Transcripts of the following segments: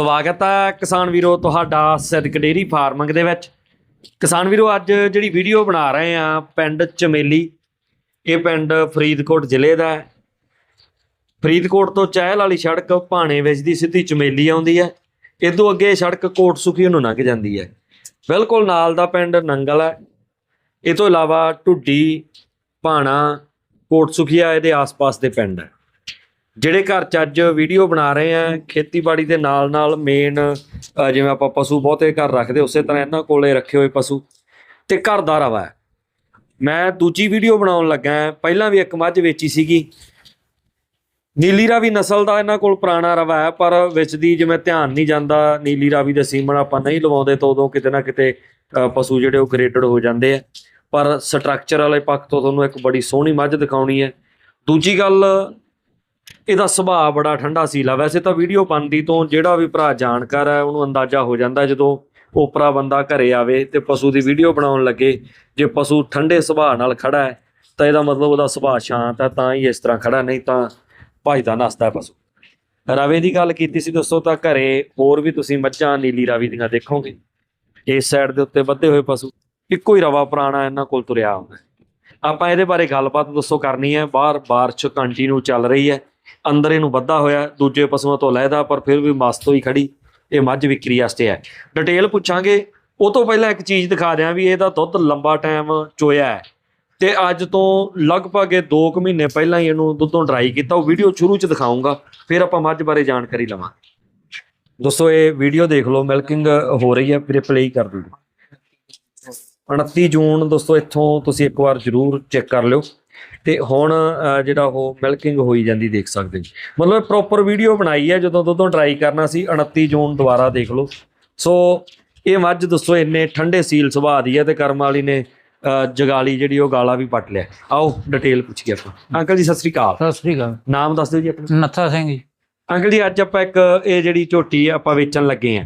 ਸਵਾਗਤ ਹੈ ਕਿਸਾਨ ਵੀਰੋ ਤੁਹਾਡਾ ਸਿੱਧਕ ਡੇਰੀ ਫਾਰਮਿੰਗ ਦੇ ਵਿੱਚ। ਕਿਸਾਨ ਵੀਰੋ, ਅੱਜ ਜਿਹੜੀ ਵੀਡੀਓ ਬਣਾ ਰਹੇ ਆ ਪਿੰਡ ਚਮੇਲੀ, ਇਹ ਪਿੰਡ ਫਰੀਦਕੋਟ ਜ਼ਿਲ੍ਹੇ ਦਾ ਹੈ। ਫਰੀਦਕੋਟ ਤੋਂ ਚਹਿਲ ਵਾਲੀ ਸੜਕ ਭਾਣੇ ਵਿੱਚ ਦੀ ਸਿੱਧੀ ਚਮੇਲੀ ਆਉਂਦੀ ਹੈ। ਇਦੋਂ ਅੱਗੇ ਸੜਕ ਕੋਟ ਸੁਖੀ ਨੂੰ ਲੰਘ ਜਾਂਦੀ ਹੈ। ਬਿਲਕੁਲ ਨਾਲ ਦਾ ਪਿੰਡ ਨੰਗਲ ਹੈ। ਇਹ ਤੋਂ ਇਲਾਵਾ ਢੁੱਡੀ, ਭਾਣਾ ਕੋਟ ਸੁਖੀਆ ਇਹਦੇ ਆਸ-ਪਾਸ ਦੇ ਪਿੰਡ ਹੈ। ਜਿਹੜੇ ਘਰ ਚ ਅੱਜ ਵੀਡੀਓ ਬਣਾ ਰਹੇ ਆ, ਖੇਤੀਬਾੜੀ ਦੇ ਨਾਲ ਨਾਲ ਮੇਨ ਜਿਵੇਂ ਆਪਾਂ ਪਸ਼ੂ ਬਹੁਤੇ ਘਰ ਰੱਖਦੇ, ਉਸੇ ਤਰ੍ਹਾਂ ਇਹਨਾਂ ਕੋਲੇ ਰੱਖੇ ਹੋਏ ਪਸ਼ੂ ਤੇ ਘਰ ਦਾ ਰਵਾ ਹੈ। ਮੈਂ ਦੂਜੀ ਵੀਡੀਓ ਬਣਾਉਣ ਲੱਗਾ ਪਹਿਲਾਂ ਵੀ ਇੱਕ ਮੱਝ ਵੇਚੀ ਸੀਗੀ। ਨੀਲੀ ਰਾਵੀ ਨਸਲ ਦਾ ਇਹਨਾਂ ਕੋਲ ਪੁਰਾਣਾ ਰਵਾ ਹੈ, ਪਰ ਵਿੱਚ ਦੀ ਜਿਵੇਂ ਧਿਆਨ ਨਹੀਂ ਜਾਂਦਾ, ਨੀਲੀ ਰਾਵੀ ਦੇ ਸੀਮਣ ਆਪਾਂ ਨਹੀਂ ਲਵਾਉਂਦੇ ਤਾਂ ਉਦੋਂ ਕਿਤੇ ਨਾ ਕਿਤੇ ਪਸ਼ੂ ਜਿਹੜੇ ਉਹ ਗ੍ਰੇਡਡ ਹੋ ਜਾਂਦੇ ਆ। ਪਰ ਸਟਰਕਚਰ ਵਾਲੇ ਪੱਖ ਤੋਂ ਤੁਹਾਨੂੰ ਇੱਕ ਬੜੀ ਸੋਹਣੀ ਮੱਝ ਦਿਖਾਉਣੀ ਹੈ। ਦੂਜੀ ਗੱਲ ਇਹਦਾ ਸੁਭਾਅ ਬੜਾ ਠੰਡਾ ਸੀਲਾ ਵੈਸੇ ਤਾਂ ਵੀਡੀਓ ਬਣਦੀ ਤੋਂ ਜਿਹੜਾ ਵੀ ਭਰਾ ਜਾਣਕਾਰ ਹੈ, ਉਹਨੂੰ ਅੰਦਾਜ਼ਾ ਹੋ ਜਾਂਦਾ ਜਦੋਂ ਓਪਰਾ ਬੰਦਾ ਘਰੇ ਆਵੇ ਤੇ ਪਸ਼ੂ ਦੀ ਵੀਡੀਓ ਬਣਾਉਣ ਲੱਗੇ। ਜੇ ਪਸ਼ੂ ਠੰਡੇ ਸੁਭਾਅ ਨਾਲ ਖੜਾ ਹੈ, ਤਾਂ ਇਹਦਾ ਮਤਲਬ ਉਹਦਾ ਸੁਭਾਅ ਸ਼ਾਂਤ ਹੈ, ਤਾਂ ਹੀ ਇਸ ਤਰ੍ਹਾਂ ਖੜਾ, ਨਹੀਂ ਤਾਂ ਭਜਦਾ ਨੱਸਦਾ ਹੈ ਪਸ਼ੂ। ਰਵੇ ਦੀ ਗੱਲ ਕੀਤੀ ਸੀ ਦੋਸਤੋ, ਤਾਂ ਘਰੇ ਹੋਰ ਵੀ ਤੁਸੀਂ ਮੱਝਾਂ, ਨੀਲੀ ਰਾਵੀ ਦੀਆਂ ਦੇਖੋਗੇ। ਇਸ ਸਾਈਡ ਦੇ ਉੱਤੇ ਵੱਧੇ ਹੋਏ ਪਸ਼ੂ, ਇੱਕੋ ਹੀ ਰਵਾ ਪੁਰਾਣਾ ਇਹਨਾਂ ਕੋਲ ਤੁਰਿਆ ਹੁੰਦਾ ਆਪਾਂ ਇਹਦੇ ਬਾਰੇ ਗੱਲਬਾਤ ਦੱਸੋ ਕਰਨੀ ਹੈ ਬਾਹਰ ਬਾਰਿਸ਼ ਕੰਟੀਨਿਊ ਚੱਲ ਰਹੀ ਹੈ। ਅੰਦਰ ਇਹਨੂੰ ਵੱਧਾ ਹੋਇਆ, ਦੂਜੇ ਪਸ਼ੂਆਂ ਤੋਂ ਲੈਦਾ ਪਰ ਫਿਰ ਵੀ ਮਸਤ ਹੋਈ ਖੜੀ, ਇਹ ਮੱਝ ਵਿਕਰੀ ਵਾਸਤੇ ਹੈ। ਡਿਟੇਲ ਪੁੱਛਾਂਗੇ, ਉਹ ਤੋਂ ਪਹਿਲਾਂ ਇੱਕ ਚੀਜ਼ ਦਿਖਾ ਦਿਆਂ ਵੀ ਇਹਦਾ ਦੁੱਧ ਲੰਬਾ ਟਾਈਮ ਚੋਇਆ ਹੈ। ਤੇ ਅੱਜ ਤੋਂ ਲਗਭਗ ਇਹ 2 ਕੁ ਮਹੀਨੇ ਪਹਿਲਾਂ ਹੀ ਇਹਨੂੰ ਦੁੱਧੋਂ ਡਰਾਈ ਕੀਤਾ, ਉਹ ਵੀਡੀਓ ਸ਼ੁਰੂ ਚ ਦਿਖਾਉਂਗਾ ਫਿਰ ਆਪਾਂ ਮੱਝ ਬਾਰੇ ਜਾਣਕਾਰੀ ਲਵਾਂਗੇ। ਦੋਸਤੋ, ਇਹ ਵੀਡੀਓ ਦੇਖ ਲਓ ਮਿਲਕਿੰਗ ਹੋ ਰਹੀ ਹੈ ਫਿਰ ਪਲੇ ਕਰ ਦਿਓ 29 ਜੂਨ, ਦੋਸਤੋ, ਇੱਥੋਂ ਤੁਸੀਂ ਇੱਕ ਵਾਰ ਜ਼ਰੂਰ ਚੈੱਕ ਕਰ ਲਿਓ। ਤੇ ਹੁਣ ਜਿਹੜਾ ਉਹ ਮਿਲਕਿੰਗ ਹੋਈ ਜਾਂਦੀ ਦੇਖ ਸਕਦੇ ਜੀ। ਮਤਲਬ ਪ੍ਰੋਪਰ ਵੀਡੀਓ ਬਣਾਈ ਹੈ ਜਦੋਂ ਦੁੱਧੋਂ ਟਰਾਈ ਕਰਨਾ ਸੀ 29 ਜੂਨ ਦੁਬਾਰਾ ਦੇਖ ਲਓ। ਸੋ ਇਹ ਮੱਝ ਦੋਸਤੋ ਇੰਨੇ ਠੰਡੇ ਸੀਲ ਸੁਭਾਅ ਦੀ ਹੈ ਤੇ ਕਰਮ ਵਾਲੀ ਨੇ ਜਗਾਲੀ ਜਿਹੜੀ ਉਹ ਗਾਲਾ ਵੀ ਪੱਟ ਲਿਆ। ਆਓ ਡਿਟੇਲ ਪੁੱਛ ਕੇ ਆਪਾਂ। ਅੰਕਲ ਜੀ ਸਤਿ ਸ੍ਰੀ ਅਕਾਲ। ਸਤਿ ਸ੍ਰੀ ਅਕਾਲ। ਨਾਮ ਦੱਸ ਦਿਓ ਜੀ ਆਪਣਾ। ਨੱਥਾ ਸਿੰਘ ਜੀ। ਅੰਕਲ ਜੀ ਅੱਜ ਆਪਾਂ ਇੱਕ ਇਹ ਜਿਹੜੀ ਝੋਟੀ ਆ ਆਪਾਂ ਵੇਚਣ ਲੱਗੇ ਆ।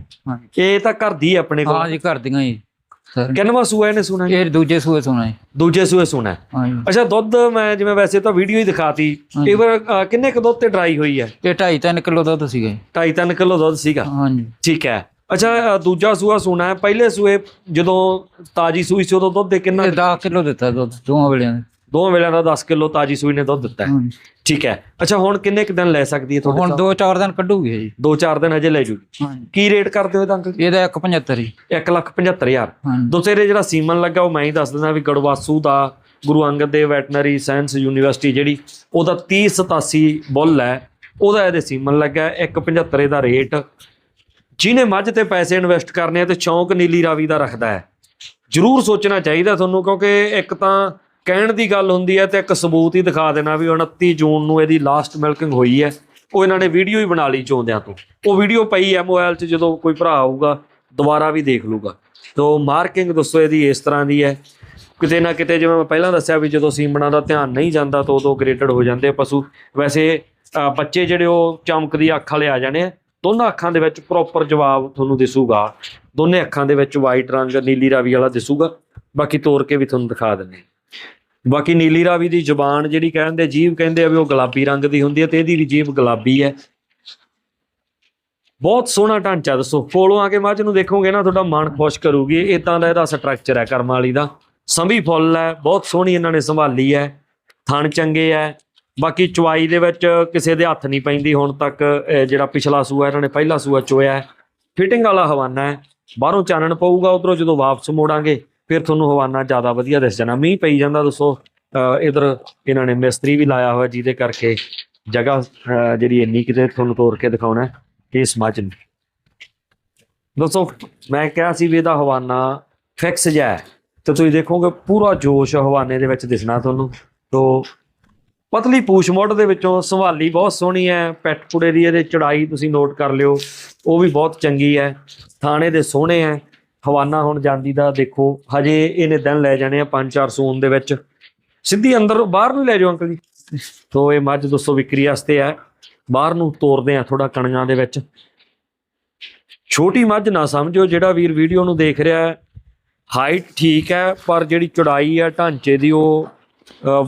ਇਹ ਤਾਂ ਘਰ ਦੀ ਆਪਣੇ ਹਾਂ ਕੋਲ ਜੀ ਘਰ ਦੀਆਂ ਜੀ ਕਿੰਨਵਾ ਸੂਆ ਇਹਨੇ ਸੁਣਾ ਇਹ ਦੂਜੇ ਸੂਏ ਸੁਣਾ ਦੂਜੇ ਸੂਏ ਸੁਣਾ ਹੈ। ਅੱਛਾ ਦੁੱਧ ਮੈਂ ਜਿਵੇਂ ਵੈਸੇ ਤਾਂ ਵੀਡੀਓ ਹੀ ਦਿਖਾਤੀ। ਹਾਂਜੀ। ਇਹ ਵਾਰ ਅ, ਕਿੰਨੇ ਕੁ ਦੁੱਧ ਤੇ ਡਰਾਈ ਹੋਈ ਹੈ? ਇਹ 2.5 3 ਕਿਲੋ ਦੁੱਧ ਸੀਗਾ ਜੀ। 2.5 ਕਿਲੋ ਦੁੱਧ ਸੀਗਾ। ਹਾਂ ਜੀ। ਠੀਕ ਹੈ। ਅੱਛਾ ਅ, ਦੂਜਾ ਸੂਆ ਸੁਣਾ ਹੈ। ਪਹਿਲੇ ਸੂਏ ਜਦੋਂ ਤਾਜੀ ਸੂਈ ਸੀ ਉਦੋਂ ਦੁੱਧ ਦੇ ਕਿੰਨਾ ਇਹ 10 ਕਿਲੋ ਦਿੱਤਾ ਦੁੱਧ ਦੋਵਾਂ ਵੇਲਿਆਂ ਦੇ ਦੋਵਾਂ ਵੇਲਿਆਂ ਦਾ 10 ਕਿਲੋ ਤਾਜੀ ਸੂਈ ਨੇ ਦੁੱਧ ਦਿੱਤਾ ਹੈ। ਠੀਕ ਹੈ। ਅੱਛਾ ਹੁਣ ਕਿੰਨੇ ਕੁ ਦਿਨ ਲੈ ਸਕਦੀ ਹੈ ਤੁਹਾਡੇ ਹੁਣ 2-4 ਦਿਨ ਕੱਢੂਗੀ ਜੀ। ਦੋ ਚਾਰ ਦਿਨ ਅਜੇ ਲੈ ਜੂਗੀ ਕੀ ਰੇਟ ਕਰਦੇ ਹੋ ਇਹਦਾ ਅੰਕਲ ਇਹਦਾ 175 ਜੀ। 1 ਲੱਖ 75000 ਹਾਂ ਜੀ ਦੂਸਰੇ ਜਿਹੜਾ ਸੀਮਨ ਲੱਗਾ ਉਹ ਮੈਂ ਹੀ ਦੱਸ ਦਿੰਦਾ ਵੀ ਗੜਵਾਸੂ ਦਾ Guru Angad Dev veterinary science university ਜਿਹੜੀ ਉਹਦਾ 3087 ਬੁੱਲ ਹੈ। ਉਹਦਾ ਇਹਦੇ ਸੀਮਨ ਲੱਗਾ 175 ਦਾ ਰੇਟ। ਜਿਹਨੇ ਮੱਝ ਤੇ ਪੈਸੇ ਇਨਵੈਸਟ ਕਰਨੇ ਆ ਤੇ ਚੌਂਕ ਨੀਲੀ ਰਾਵੀ ਦਾ ਰੱਖਦਾ ਹੈ। ਜ਼ਰੂਰ ਸੋਚਣਾ ਚਾਹੀਦਾ ਤੁਹਾਨੂੰ ਕਿਉਂਕਿ ਇੱਕ ਤਾਂ ਕਹਿਣ ਦੀ ਗੱਲ ਹੁੰਦੀ ਹੈ ਤੇ ਇੱਕ ਸਬੂਤ ਹੀ ਦਿਖਾ ਦੇਣਾ ਵੀ 29 ਜੂਨ ਨੂੰ ਇਹਦੀ ਲਾਸਟ ਮਿਲਕਿੰਗ ਹੋਈ ਹੈ। ਉਹ ਇਹਨਾਂ ਨੇ ਵੀਡੀਓ ਹੀ ਬਣਾ ਲਈ ਚੋਂਦਿਆਂ ਤੋਂ। ਉਹ ਵੀਡੀਓ ਪਈ ਹੈ ਮੋਬਾਈਲ 'ਚ, ਜਦੋਂ ਕੋਈ ਭਰਾ ਆਊਗਾ, ਦੁਬਾਰਾ ਵੀ ਦੇਖ ਲੂਗਾ। ਤੋ ਮਾਰਕਿੰਗ ਦੱਸੋ ਇਹਦੀ ਇਸ ਤਰ੍ਹਾਂ ਦੀ ਹੈ। ਕਿਤੇ ਨਾ ਕਿਤੇ ਜਿਵੇਂ ਮੈਂ ਪਹਿਲਾਂ ਦੱਸਿਆ ਵੀ ਜਦੋਂ ਸੀਮਣਾ ਦਾ ਧਿਆਨ ਨਹੀਂ ਜਾਂਦਾ ਤਾਂ ਉਦੋਂ ਗ੍ਰੇਟਡ ਹੋ ਜਾਂਦੇ ਪਸ਼ੂ। ਵੈਸੇ ਬੱਚੇ ਜਿਹੜੇ ਉਹ ਚਮਕਦੀ ਅੱਖ ਵਾਲੇ ਆ ਜਾਣੇ ਆ। ਦੋਨਾਂ ਅੱਖਾਂ ਦੇ ਵਿੱਚ ਪ੍ਰੋਪਰ ਜਵਾਬ ਤੁਹਾਨੂੰ ਦਿਸੂਗਾ। ਦੋਨੇ ਅੱਖਾਂ ਦੇ ਵਿੱਚ ਵਾਈਟ ਰੰਗ, ਨੀਲੀ ਰਾਵੀ ਵਾਲਾ ਦਿਸੂਗਾ। ਬਾਕੀ ਤੋੜ ਕੇ ਵੀ ਤੁਹਾਨੂੰ ਦਿਖਾ ਦਿੰਦੇ ਬਾਕੀ ਨੀਲੀ ਰਾਵੀ ਦੀ ਜ਼ੁਬਾਨ ਜਿਹੜੀ ਕਹਿੰਦੇ ਜੀਭ ਕਹਿੰਦੇ ਆ ਵੀ ਉਹ ਗੁਲਾਬੀ ਰੰਗ ਦੀ ਹੁੰਦੀ ਹੈ ਤੇ ਇਹਦੀ ਵੀ ਜੀਭ ਗੁਲਾਬੀ ਹੈ। ਬਹੁਤ ਸੋਹਣਾ ਢਾਂਚਾ ਦੱਸੋ, ਕੋਲੋਂ ਆ ਕੇ ਮੱਝ ਨੂੰ ਦੇਖੋਗੇ ਨਾ ਤੁਹਾਡਾ ਮਨ ਖੁਸ਼ ਕਰੂਗੀ ਇਦਾਂ ਦਾ ਇਹਦਾ ਸਟਰਕਚਰ ਹੈ ਕਰਮ ਵਾਲੀ ਦਾ। ਸੰਭੀ ਫੁੱਲ ਹੈ, ਬਹੁਤ ਸੋਹਣੀ ਇਹਨਾਂ ਨੇ ਸੰਭਾਲੀ ਹੈ, ਥਣ ਚੰਗੇ ਹੈ। ਬਾਕੀ ਚੁਆਈ ਦੇ ਵਿੱਚ ਕਿਸੇ ਦੇ ਹੱਥ ਨਹੀਂ ਪੈਂਦੀ ਹੁਣ ਤੱਕ ਜਿਹੜਾ ਪਿਛਲਾ ਸੂਆ ਇਹਨਾਂ ਨੇ ਪਹਿਲਾ ਸੂਆ ਚੋਇਆ ਹੈ। ਫਿਟਿੰਗ ਵਾਲਾ ਹਵਾਨਾ ਹੈ, ਬਾਹਰੋਂ ਚਾਨਣ ਪਊਗਾ, ਉਧਰੋਂ ਜਦੋਂ ਵਾਪਸ ਮੋੜਾਂਗੇ ਫਿਰ ਤੁਹਾਨੂੰ ਹਵਾਨਾ ਜ਼ਿਆਦਾ ਵਧੀਆ ਦਿਸ ਜਾਣਾ। ਮੀਂਹ ਪਈ ਜਾਂਦਾ ਦੱਸੋ ਇਧਰ ਇਹਨਾਂ ਨੇ ਮਿਸਤਰੀ ਵੀ ਲਾਇਆ ਹੋਇਆ ਜਿਹਦੇ ਕਰਕੇ ਜਗ੍ਹਾ ਅਹ, ਜਿਹੜੀ ਇੰਨੀ ਕਿਤੇ ਤੁਹਾਨੂੰ ਤੋੜ ਕੇ ਦਿਖਾਉਣਾ ਹੈ ਇਸ ਮੱਝ ਦੱਸੋ ਮੈਂ ਕਿਹਾ ਸੀ ਵੀ ਇਹਦਾ ਹਵਾਨਾ ਫਿਕਸ ਜਿਹਾ ਹੈ। ਤੇ ਤੁਸੀਂ ਦੇਖੋਗੇ ਪੂਰਾ ਜੋਸ਼ ਹਵਾਨੇ ਦੇ ਵਿੱਚ ਦਿਸਣਾ ਤੁਹਾਨੂੰ। ਤੋਂ ਪਤਲੀ ਪੂਛ ਮੁੱਢ ਦੇ ਵਿੱਚੋਂ ਸੰਭਾਲੀ ਬਹੁਤ ਸੋਹਣੀ ਹੈ। ਪੈਟ ਪੁੜੇ ਦੀ ਇਹਦੇ ਚੜਾਈ ਤੁਸੀਂ ਨੋਟ ਕਰ ਲਿਓ। ਉਹ ਵੀ ਬਹੁਤ ਚੰਗੀ ਹੈ। ਥਾਣੇ ਦੇ ਸੋਹਣੇ ਹੈ। ਹਵਾਨਾ ਹੁਣ ਜਾਂਦੀ ਦਾ ਦੇਖੋ, ਹਜੇ ਇਹਨੇ ਦਿਨ ਲੈ ਜਾਣੇ ਆ 5-4 ਸੂਨ ਦੇ ਵਿੱਚ। ਸਿੱਧੀ ਅੰਦਰ ਬਾਹਰ ਨੂੰ ਲੈ ਜਾਓ ਅੰਕਲ ਜੀ। ਤੋਂ ਇਹ ਮੱਝ ਦੋਸਤੋ ਵਿਕਰੀ ਵਾਸਤੇ ਹੈ ਬਾਹਰ ਨੂੰ ਤੋਰਦੇ ਆ ਥੋੜਾ ਕਣੀਆਂ ਦੇ ਵਿੱਚ। ਛੋਟੀ ਮੱਝ ਨਾ ਸਮਝੋ, ਜਿਹੜਾ ਵੀਰ ਵੀਡੀਓ ਨੂੰ ਦੇਖ ਰਿਹਾ ਹੈ। ਹਾਈਟ ਠੀਕ ਹੈ, ਪਰ ਜਿਹੜੀ ਚੌੜਾਈ ਹੈ ਢਾਂਚੇ ਦੀ ਉਹ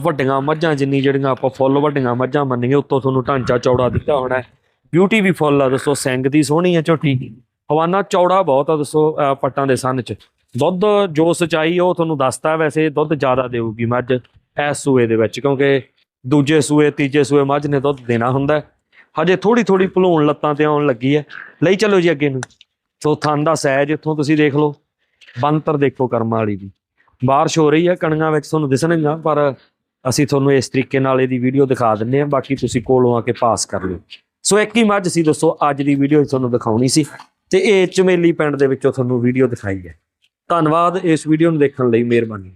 ਵੱਡੀਆਂ ਮੱਝਾਂ ਜਿੰਨੀ ਜਿਹੜੀਆਂ ਆਪਾਂ ਫੁੱਲ ਵੱਡੀਆਂ ਮੱਝਾਂ ਮੰਨੀਏ, ਉੱਤੋਂ ਤੁਹਾਨੂੰ ਢਾਂਚਾ ਚੌੜਾ ਦਿੱਤਾ ਹੋਣਾ ਬਿਊਟੀ ਵੀ ਫੁੱਲ ਆ ਦੋਸਤੋ ਸਿੰਗ ਦੀ ਸੋਹਣੀ ਹੈ ਝੋਟੀ? ਹਵਾਨਾ ਚੌੜਾ ਬਹੁਤ ਆ, ਦੱਸੋ ਪੱਟਾਂ ਦੇ ਸੰਨ ਚ। ਦੁੱਧ, ਜੋ ਸਚਾਈ ਉਹ ਤੁਹਾਨੂੰ ਦੱਸਤਾ ਵੈਸੇ, ਦੁੱਧ ਜ਼ਿਆਦਾ ਦੇਊਗੀ ਮੱਝ ਇਸ ਸੂਏ ਦੇ ਵਿੱਚ, ਕਿਉਂਕਿ ਦੂਜੇ ਸੂਏ, ਤੀਜੇ ਸੂਏ ਮੱਝ ਨੇ ਦੁੱਧ ਦੇਣਾ ਹੁੰਦਾ ਹਜੇ ਥੋੜੀ ਥੋੜੀ ਭਲੂਣ ਲੱਤਾਂ ਤੇ ਆਉਣ ਲੱਗੀ ਹੈ। ਲਈ ਚਲੋ ਜੀ ਅੱਗੇ ਨੂੰ। ਸੋ ਥਣ ਦਾ ਸਹਿਜ ਇੱਥੋਂ ਤੁਸੀਂ ਦੇਖ ਲਓ। ਬੰਤਰ ਦੇਖੋ ਕਰਮਾਂ ਵਾਲੀ ਦੀ। ਬਾਰਿਸ਼ ਹੋ ਰਹੀ ਹੈ ਕਣੀਆਂ ਵਿੱਚ ਤੁਹਾਨੂੰ ਦਿਸਣਗੀਆਂ, ਪਰ ਅਸੀਂ ਤੁਹਾਨੂੰ ਇਸ ਤਰੀਕੇ ਨਾਲ ਇਹਦੀ ਵੀਡੀਓ ਦਿਖਾ ਦਿੰਨੇ ਆ ਬਾਕੀ ਤੁਸੀਂ ਕੋਲੋਂ ਆ ਕੇ ਪਾਸ ਕਰ ਲਿਓ। ਸੋ ਇੱਕ ਹੀ ਮੱਝ ਸੀ ਦੋਸਤੋ ਅੱਜ ਦੀ ਵੀਡੀਓ ਤੁਹਾਨੂੰ ਦਿਖਾਉਣੀ ਸੀ। ਤੇ ਇਹ ਚਮੇਲੀ ਪਿੰਡ ਦੇ ਵਿੱਚੋਂ ਤੁਹਾਨੂੰ ਵੀਡੀਓ ਦਿਖਾਈ ਹੈ। ਧੰਨਵਾਦ ਇਸ ਵੀਡੀਓ ਨੂੰ ਦੇਖਣ ਲਈ ਮਿਹਰਬਾਨੀ।